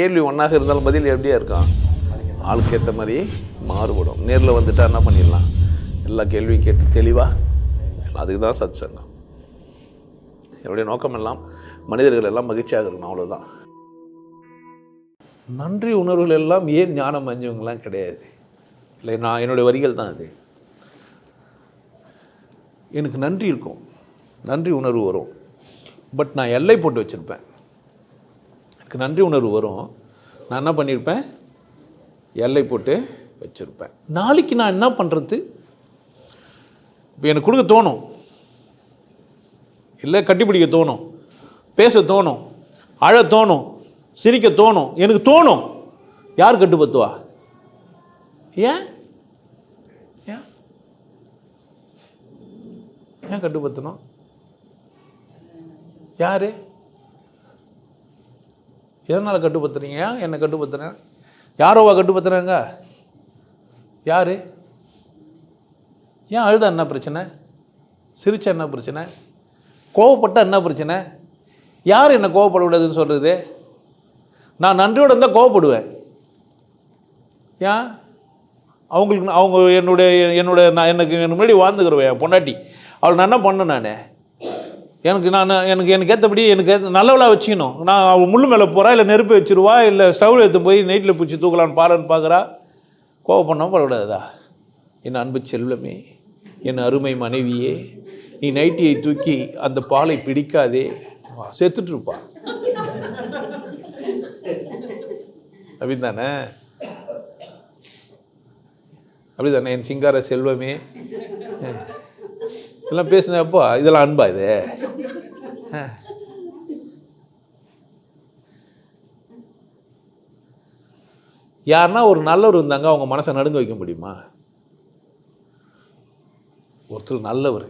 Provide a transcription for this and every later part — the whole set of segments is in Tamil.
கேள்வி ஒன்றாக இருந்தாலும் பதில் எப்படியா இருக்கும்? ஆளுக்கு ஏற்ற மாதிரி மாறுபடும். நேரில் வந்துட்டால் என்ன பண்ணிடலாம்? எல்லா கேள்வியும் கேட்டு தெளிவாக அதுக்கு தான் சத் சங்கம் என்னுடைய நோக்கம் எல்லாம் மனிதர்கள் எல்லாம் மகிழ்ச்சியாக இருக்கணும் அவ்வளோதான் நன்றி உணர்வுகள் எல்லாம் ஏன் ஞானம் அஞ்சவங்களாம் கிடையாது. இல்லை நான் என்னுடைய வரிகள் தான் அது. எனக்கு நன்றி இருக்கும். நன்றி உணர்வு வரும். பட் நான் எல்லை போட்டு வச்சுருப்பேன். எனக்கு நன்றி உணர்வு வரும். நான் என்ன பண்ணியிருப்பேன் எல்லை போட்டு வச்சுருப்பேன். நாளைக்கு நான் என்ன பண்ணுறது இப்போ எனக்கு கொடுக்க தோணும். இல்லை கட்டிப்பிடிக்க தோணும். பேச தோணும். அழ தோணும். சிரிக்க தோணும். எனக்கு தோணும். யார் கட்டுப்படுத்துவா? ஏன்? ஏன்? ஏன் கட்டுப்படுத்தணும்? யார்? எதனால் கட்டுப்படுத்துறீங்க? ஏன் என்னை கட்டுப்படுத்துறேன் யாரோவா கட்டுப்படுத்துறாங்க? யார்? ஏன் அழுதா என்ன பிரச்சனை? சிரிச்ச என்ன பிரச்சனை? கோவப்பட்டால் என்ன பிரச்சனை? யார் என்னை கோவப்படக்கூடாதுன்னு சொல்கிறது நான் நன்றியோடு இருந்தால் கோவப்படுவேன். ஏன்? அவங்களுக்கு அவங்க என்னுடைய என்னோட நான் எனக்கு முன்னாடி வாழ்ந்துக்கிறவேன் பொண்டாட்டி. அவள் நான் என்ன பண்ணேன் நான்? எனக்கு நான் எனக்கு எனக்கு ஏற்றபடி எனக்கு ஏத்த- நல்லவளாக வச்சுக்கணும். நான் அவள் முள்ளு மேலே போகிறா இல்லை நெருப்பு வச்சிருவா இல்லை ஸ்டவ் எடுத்து போய் நைட்டில் பிடிச்சி தூக்கலான்னு பாருன்னு பார்க்குறா கோவம் பண்ணாமல் பரவாயில்லைதா? என் அன்பு செல்வமே என் அருமை மனைவியே நீ நைட்டியை தூக்கி அந்த பாலை பிடிக்காதே. வா, செத்துட்டு அப்படின்னு தானே அப்படி தானே என் சிங்கார செல்வமே? இதெல்லாம் பேசுனப்போ இதெல்லாம் அன்பா இது. யாருன்னா ஒரு நல்லவர் இருந்தாங்க அவங்க மனசை நடுங்க வைக்க முடியுமா? ஒருத்தர் நல்லவர்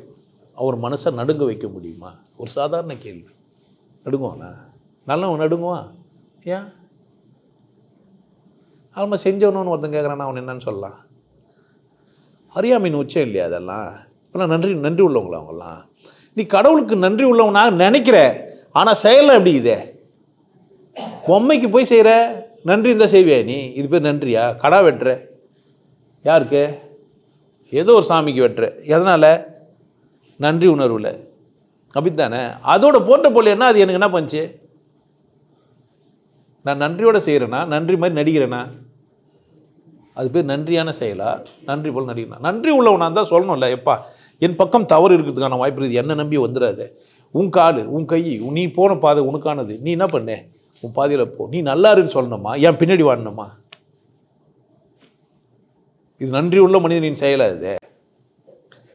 அவர் மனசை நடுங்க வைக்க முடியுமா? ஒரு சாதாரண கேள்வி. நடுங்குவானா? நல்லவன் நடுங்குவான். ஏன்? ஆல்மா செஞ்சவனு ஒருத்தன் கேட்குறான்னா அவன் என்னன்னு சொல்லலாம். அறியாமையின் உச்சம் இல்லையா அதெல்லாம்? இப்போலாம் நன்றி நன்றி உள்ளவங்களா அவங்களாம் நீ கடவுளுக்கு நன்றி உள்ளவனா நினைக்கிற ஆனால் செயலில் எப்படி இதே? பொம்மைக்கு போய் செய்கிற நன்றி இருந்தால் செய்வியா நீ இது பேர் நன்றியா? கடா வெட்டுற. யாருக்கு? ஏதோ ஒரு சாமிக்கு வெட்டுற. எதனால்? நன்றி உணர்வில். அப்படித்தானே? அதோட போட்ட போல என்ன? அது எனக்கு என்ன பண்ணுச்சு நான் நன்றியோடு செய்கிறேன்னா நன்றி மாதிரி நடிக்கிறேனா? அது பேர் நன்றியான செயலா? நன்றி போல் நடிக்கணும் நன்றி உள்ளவனா தான் சொல்லணும்ல எப்பா. என் பக்கம் தவறு இருக்கிறதுக்கான வாய்ப்பு இருக்குது. என்ன நம்பி வந்துடாது உன் கால் உன் கை நீ போன பாதை உனக்கானது. நீ என்ன பண்ண? உன் பாதையில் போ. நீ நல்லாருன்னு சொல்லணுமா? என் பின்னாடி வாடணுமா இது நன்றி உள்ள மனிதனின் செயலா இது?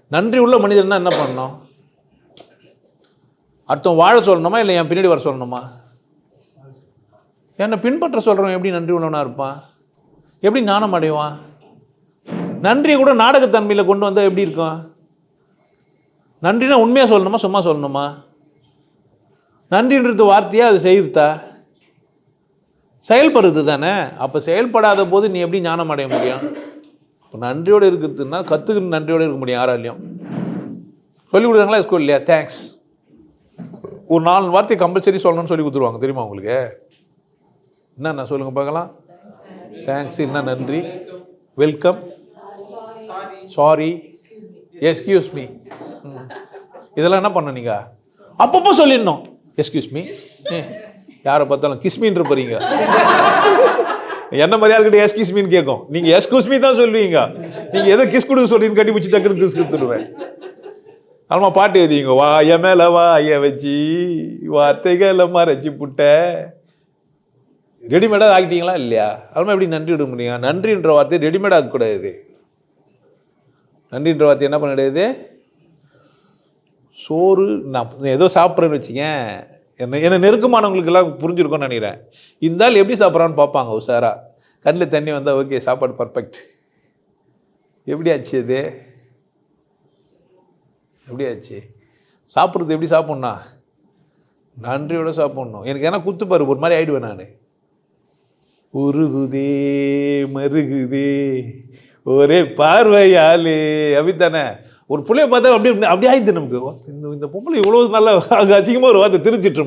நன்றி உள்ள மனிதன்னா என்ன பண்ணணும்? அடுத்தவன் வாழ சொல்லணுமா? இல்லை என் பின்னாடி வர சொல்லணுமா? என்னை பின்பற்ற சொல்கிறவன் எப்படி நன்றி உள்ளவனாக இருப்பான்? எப்படி ஞானம் அடைவான்? நன்றியை கூட நாடகத்தன்மையில் கொண்டு வந்தால் எப்படி இருக்கும்? நன்றினா உண்மையாக சொல்லணுமா சும்மா சொல்லணுமா? நன்றின்றது வார்த்தையாக அது செய்யுதா செயல்படுறது தானே. அப்போ செயல்படாத போது நீ எப்படி ஞானம் அடைய முடியும்? இப்போ நன்றியோடு இருக்கிறதுனா கற்றுக்கிற நன்றியோடு இருக்க முடியும் யாராலையும். சொல்லி கொடுக்குறாங்களா ஸ்கூல் இல்லையா? தேங்க்ஸ் ஒரு நாலு வார்த்தை கம்பல்சரி சொல்லணும்னு சொல்லி கொடுத்துருவாங்க தெரியுமா உங்களுக்கு? என்னென்ன சொல்லுங்கள் பார்க்கலாம். தேங்க்ஸ் என்ன நன்றி? வெல்கம் சாரி எஸ்கியூஸ் மீ இதெல்லாம் என்ன பண்ண நீங்கள் அப்பப்போ சொல்லிடணும். எஸ்கியூஸ் மீ யாரை பார்த்தாலும் கிஸ்மின்ற போறீங்க. என்ன மாதிரி ஆள்கிட்ட எஸ்கியூஸ் மீன்னு கேட்கும். நீங்கள் எஸ்கியூஸ் மீ தான் சொல்லுவீங்க. நீங்கள் எதோ கிஸ் கொடுக்க சொல்றீங்கன்னு கட்டி பிடிச்சி டக்குன்னு கிஸ் கொடுத்துடுவேன் ஆமா பாட்டு எழுதிங்க வாய மேல வாய வச்சு வார்த்தைகளை மறைச்சி புட்ட. ரெடிமேடாக ஆக்கிட்டீங்களா இல்லையா? அதுமாதிரி எப்படி நன்றி விட முடியும்? நன்றின்ற வார்த்தை ரெடிமேட் ஆகக்கூடாது நன்றின்ற வார்த்தை என்ன பண்ணிடுது சோறு நான் ஏதோ சாப்பிட்றேன்னு வச்சுக்கேன். என்ன என்ன நெருக்கமானவங்களுக்கெல்லாம் புரிஞ்சிருக்கோன்னு நினைக்கிறேன். இந்த ஆள் எப்படி சாப்பிட்றான்னு பார்ப்பாங்க உஷாரா. கண்ணில் தண்ணி வந்தால் ஓகே சாப்பாடு பர்ஃபெக்ட் எப்படி ஆச்சு அது? எப்படி ஆச்சு? சாப்பிட்றது எப்படி சாப்பிட்ணா நன்றியோட சாப்பிட்ணும். எனக்கு ஏன்னா குத்துப்பாரு ஒரு மாதிரி ஆகிடுவேன் நான். உருகுதே மருகுதே ஒரே பார்வையாலே. அப்படித்தானே? ஒரு பிள்ளைய பார்த்தா அப்படியே அப்படியே ஆயிடுது நமக்கு. இந்த இந்த பொம்பளை இவ்வளோ நல்லா அங்கே அசிங்கமாக ஒரு வார்த்தை தெரிஞ்சிட்டு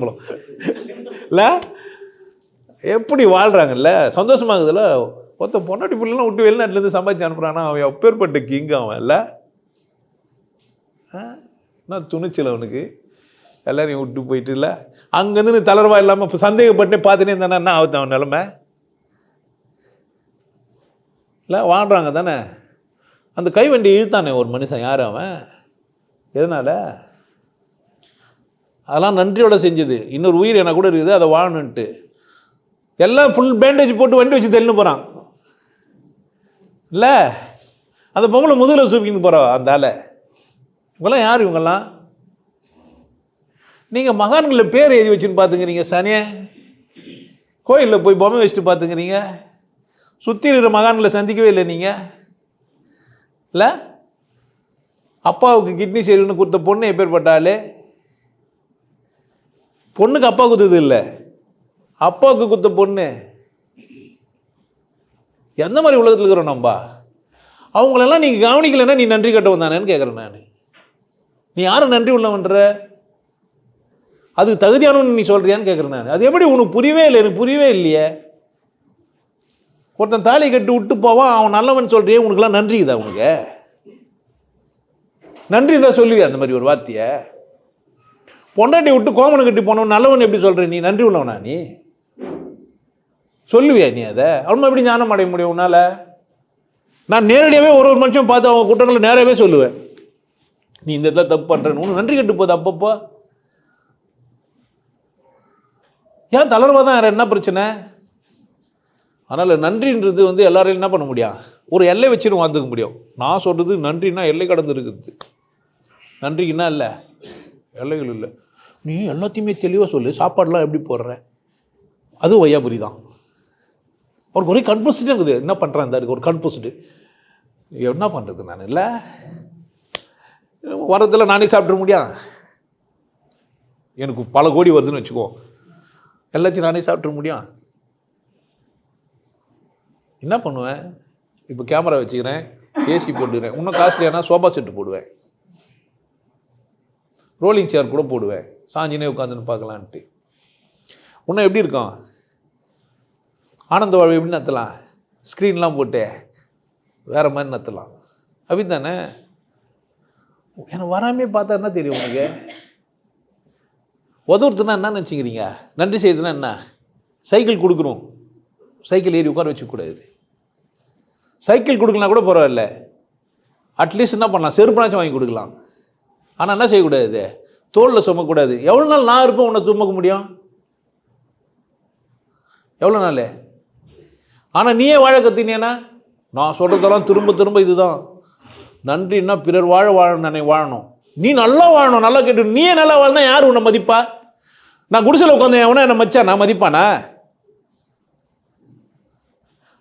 இல்லை? எப்படி வாழ்கிறாங்கல்ல சந்தோஷமாகுதுல்ல ஒருத்த பொன்னாட்டி பிள்ளைலாம் விட்டு வெளிநாட்டிலேருந்து சம்பாதிச்சு அனுப்புகிறானா அவன் எப்பேற்பட்ட கிங் அவன் இல்லை? என்ன துணிச்சல் அவனுக்கு? எல்லாரையும் விட்டு போயிட்டு இல்லை? அங்கேருந்து நீ தளர்வா இல்லாமல் இப்போ சந்தேகப்பட்டு பார்த்துனே இருந்தானா? என்ன ஆகுது அவன் நிலமை? இல்லை வாழ்கிறாங்க தானே? அந்த கைவண்டி இழுத்தானே ஒரு மனுஷன் யார் அவன்? எதனால்? அதெல்லாம் நன்றியோட செஞ்சது. இன்னொரு உயிர் என கூட இருக்குது அதை வாழணுன்ட்டு எல்லாம் ஃபுல் பேண்டேஜ் போட்டு வண்டி வச்சு தெளின்னு போகிறான் இல்லை? அந்த பொம்பளை முதுகில் சூப்பின்னு போகிறா அந்த ஆளை. இவங்கெல்லாம் யார் இவங்கெல்லாம்? நீங்கள் மகான்களில் பேர் எழுதி வச்சுன்னு பார்த்துங்கிறீங்க சனியே. கோயிலில் போய் பொம்மை வச்சுட்டு பார்த்துங்கிறீங்க சுற்றி இருக்கிற மகான்களை சந்திக்கவே இல்லை நீங்கள் இல்லை அப்பாவுக்கு கிட்னி சரின்னு கொடுத்த பொண்ணு எப்பேற்பட்டாலே பொண்ணுக்கு அப்பா கொடுத்தது இல்லை. அப்பாவுக்கு கொடுத்த பொண்ணு. எந்த மாதிரி உலகத்தில் இருக்கிறோம் நம்பா அவங்களெல்லாம் நீங்கள் கவனிக்கலைன்னா நீ நன்றி கட்டவன் தானேன்னு கேட்குறேன் நான். நீ யாரும் நன்றி உள்ளவன்ற? அதுக்கு தகுதியானவன் நீ சொல்கிறியான்னு கேட்குறேன் நான். அது எப்படி? உனக்கு புரியவே இல்லை. எனக்கு புரியவே இல்லையே. ஒருத்தன் தாலி கட்டி விட்டு போவான் அவன் நல்லவன் சொல்கிறியே உனக்குலாம் நன்றி இதா உனக்கு? நன்றி தான் சொல்லுவியா அந்த மாதிரி ஒரு வார்த்தையை? பொண்டாட்டி விட்டு கோமனை கட்டி போனவன் நல்லவன் எப்படி சொல்கிற நீ? நன்றி உள்ளவனா நீ? சொல்லுவியா நீ அதை? அவன் எப்படி ஞானம் அடைய முடியும் உன்னால்? நான் நேரடியாகவே ஒரு ஒரு மனுஷன் பார்த்து அவங்க குற்றங்களை நேராகவே சொல்லுவேன். நீ இந்த இடத்துல தப்பு பண்ணுறேன்னு உனக்கு நன்றி கட்டு போகுது அப்பப்போ. ஏன் தளர்வாக தான் என்ன பிரச்சனை? அதனால் நன்றின்றது வந்து எல்லாரையும் என்ன பண்ண முடியும்? ஒரு எல்லை வச்சுட்டு வாழ்ந்துக்க முடியும். நான் சொல்கிறது நன்றின்னா எல்லை கடந்து இருக்குது. நன்றிக்குன்னா இல்லை. எல்லைகள் இல்லை. நீ எல்லாத்தையுமே தெளிவாக சொல்லு. சாப்பாடெலாம் எப்படி போடுற? அதுவும் வையாபுரி தான். அவருக்கு ஒரே கன்ஃபூஸ்டே இருக்குது. என்ன பண்ணுறான் இந்த ஒரு கன்ஃபூஸ்டு என்ன பண்ணுறது நான்? இல்லை. வரதில் நானே சாப்பிட்ற முடியாது எனக்கு பல கோடி வருதுன்னு வச்சுக்கோ. எல்லாத்தையும் நானே சாப்பிட்ற முடியும் என்ன பண்ணுவேன்? இப்போ கேமரா வச்சுக்கிறேன் ஏசி போட்டுக்கிறேன். இன்னும் காஸ்ட்லியானா சோஃபா செட்டு போடுவேன். ரோலிங் சேர் கூட போடுவேன். சாஞ்சினே உட்காந்துன்னு பார்க்கலான்ட்டு. இன்னும் எப்படி இருக்கும்? ஆனந்த வாழ்வு எப்படி நத்தலாம் ஸ்க்ரீன்லாம் போட்டு. வேறு மாதிரி நத்தலாம் அப்படி தானே? எனக்கு வராமே பார்த்தா என்ன தெரியும் உனக்கு? உதவுறதுனா என்ன நினச்சிக்கிறீங்க? நன்றி செய்யுதுன்னா என்ன? சைக்கிள் கொடுக்குறோம் சைக்கிள் ஏறி உட்கார வச்சுக்கூடாது. சைக்கிள் கொடுக்கலாம் கூட பரவாயில்ல. அட்லீஸ்ட் என்ன பண்ணலாம்? செருப்புனாச்சும் வாங்கி கொடுக்கலாம். ஆனால் என்ன செய்யக்கூடாது? தோளில் சுமக்கூடாது எவ்வளோ நாள் நான் இருப்பேன் உன்னை சுமக்க முடியும்? எவ்வளோ நாள்? ஆனால் நீயே வாழ கத்தினேனா நான் சொல்கிறதெல்லாம் திரும்ப திரும்ப இதுதான். நன்றின்னா பிறர் வாழ வாழணும் நினை வாழணும். நீ நல்லா வாழணும் நல்லா கேட்டு நீயே நல்லா வாழணும் யார் உன்னை மதிப்பா? நான் குடிசையில் உட்காந்து எவனா என்னை மச்சா நான் மதிப்பானா?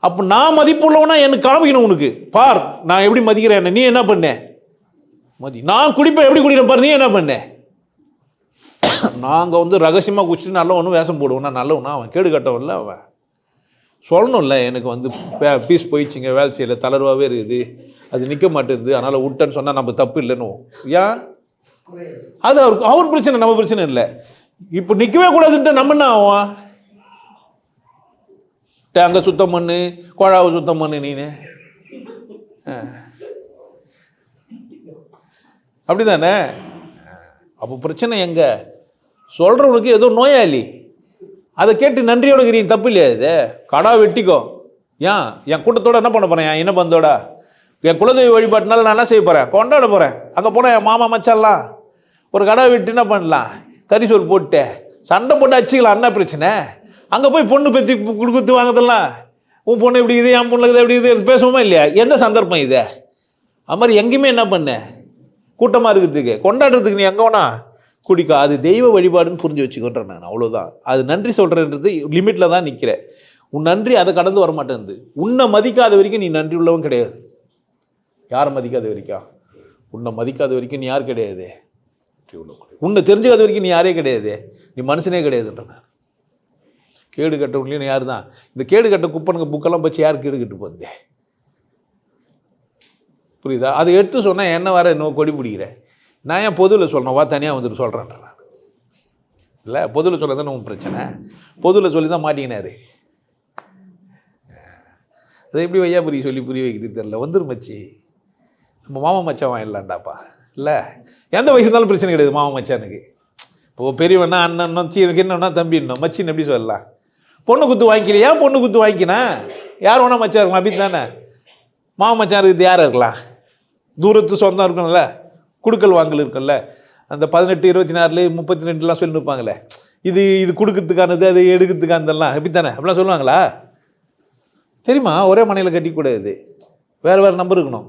அப்போ நான் மதிப்புள்ளவனா எனக்கு காமிக்கணும் உனக்கு. பார் நான் எப்படி மதிக்கிறேன் என்ன? நீ என்ன பண்ண? மதி நான் குடிப்பேன் எப்படி குடிக்கிறேன் பார் நீ என்ன பண்ண? நாங்கள் வந்து ரகசியமாக குடிச்சிட்டு நல்ல ஒன்றும் வேஷம் போடுவோம் நான் நல்லவனா அவன்? கேடு கட்டவன்ல அவன். சொல்லணும்ல எனக்கு வந்து பீஸ் போயிடுச்சுங்க வேலை செய்யல தளர்வாகவே இருக்குது. அது நிற்க மாட்டேங்குது அதனால் விட்டேன்னு சொன்னால் நம்ம தப்பு இல்லைன்னு ஏன்? அது அவருக்கு அவர் பிரச்சனை நம்ம பிரச்சனை இல்லை. இப்போ நிற்கவே கூடாதுன்ட்டு நம்ம என்ன ஆகும் டேங்கை சுத்தம் பண்ணு குழாவை சுத்தம் பண்ணு நீனு. அப்படிதானே? அப்போ பிரச்சனை எங்கே? சொல்கிறவனுக்கு ஏதோ நோயாளி. அதை கேட்டு நன்றியோட இருக்கிறீங்க தப்பு இல்லையா இது? கடா வெட்டிக்கோ. ஏன்? என் கூட்டத்தோட என்ன பண்ண போகிறேன் என் பந்தோட? என் குலதெய்வ வழிபாட்டினால நான் என்ன செய்ய போகிறேன் கொண்டாட போகிறேன் அங்கே போனால் என் மாமா மச்சாலாம் ஒரு கடா வெட்டி என்ன பண்ணலாம்? கரிசோல் போட்டு சண்டை போட்டு அச்சிக்கலாம் என்ன பிரச்சனை? அங்கே போய் பொண்ணு பற்றி கொடுத்து வாங்குறதெல்லாம் உன் பொண்ணு இப்படி இது என் பொண்ணுக்கு எப்படி இது பேசுவோமா இல்லையா? எந்த சந்தர்ப்பம் இது? அது மாதிரி எங்கேயுமே என்ன பண்ண? கூட்டமாக இருக்கிறதுக்கு கொண்டாடுறதுக்கு நீ எங்கே வேணா குடிக்கா. அது தெய்வ வழிபாடுன்னு புரிஞ்சு வச்சுக்கோன்றேன் நான் அவ்வளோதான் அது நன்றி சொல்கிறேன்றது லிமிட்டில் தான் நிற்கிறேன் உன் நன்றி அதை கடந்து வர மாட்டேங்குது உன்னை மதிக்காத வரைக்கும் நீ நன்றி உள்ளவன் கிடையாது. யாரை மதிக்காத வரைக்கும்? உன்னை மதிக்காத வரைக்கும் நீ யார் கிடையாது கிடையாது. உன்னை தெரிஞ்சுக்காத வரைக்கும் நீ யாரே கிடையாது. நீ மனுஷனே கிடையாதுன்ற நான். கேடு கட்டவங்களையும் நீ யார் தான் இந்த கேடு கட்ட குப்பனுக்கு புக்கெல்லாம் வச்சு யார் கேடு கட்டு போகுது? புரியுதா? அதை எடுத்து சொன்னால் என்ன வர இன்னும் கொடி பிடிக்கிறேன் நான் ஏன் பொதுவில் சொல்லணும் வா தனியாக வந்துட்டு சொல்கிறேன் நான் இல்லை பொதுவில் சொல்ல தானே உன் பிரச்சனை. பொதுவில் சொல்லி தான் மாட்டிக்கினாரு. அதை எப்படி வையா புரிய சொல்லி புரிய வைக்கிறது தெரில வந்துரும் மச்சி. நம்ம மாமா மச்சான் வாங்கிடலாண்டாப்பா இல்லை எந்த வயசு இருந்தாலும் பிரச்சனை கிடையாது மாமா மச்சானுக்கு. இப்போ பெரியவனா அண்ணன் சீனுக்கு என்னன்னா இன்னும் மச்சின்னு எப்படி சொல்லலாம்? பொண்ணு குத்து வாங்கிக்கலையா? பொண்ணு குத்து வாங்கிக்கினேன் யார் வேணால் மச்சான் இருக்கலாம் அப்படி தானே? மாமா மச்சான் இருக்குது யார் இருக்கலாம்? தூரத்து சொந்தம் இருக்கணும்ல குடுக்கல் வாங்கல் இருக்கும்ல. அந்த பதினெட்டு இருபத்தி நாலு முப்பத்தி ரெண்டுலாம் சொல்லி நிற்பாங்களே இது இது கொடுக்கறதுக்கானது அது எடுக்கிறதுக்கானதெல்லாம் எப்படி தானே? அப்படிலாம் சொல்லுவாங்களா? தெரியுமா? ஒரே மனையில் கட்டிக்கூடாது. வேறு வேறு நம்பர் இருக்கணும்.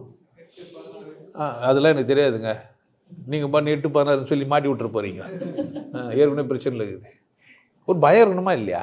ஆ அதெல்லாம் எனக்கு தெரியாதுங்க. நீங்கள் பண்ணி எட்டு பதினாறுன்னு சொல்லி மாட்டி விட்டுற போகிறீங்க ஏற்கனவே பிரச்சனை இருக்குது. ஒரு பயம் இருக்கணுமா இல்லையா?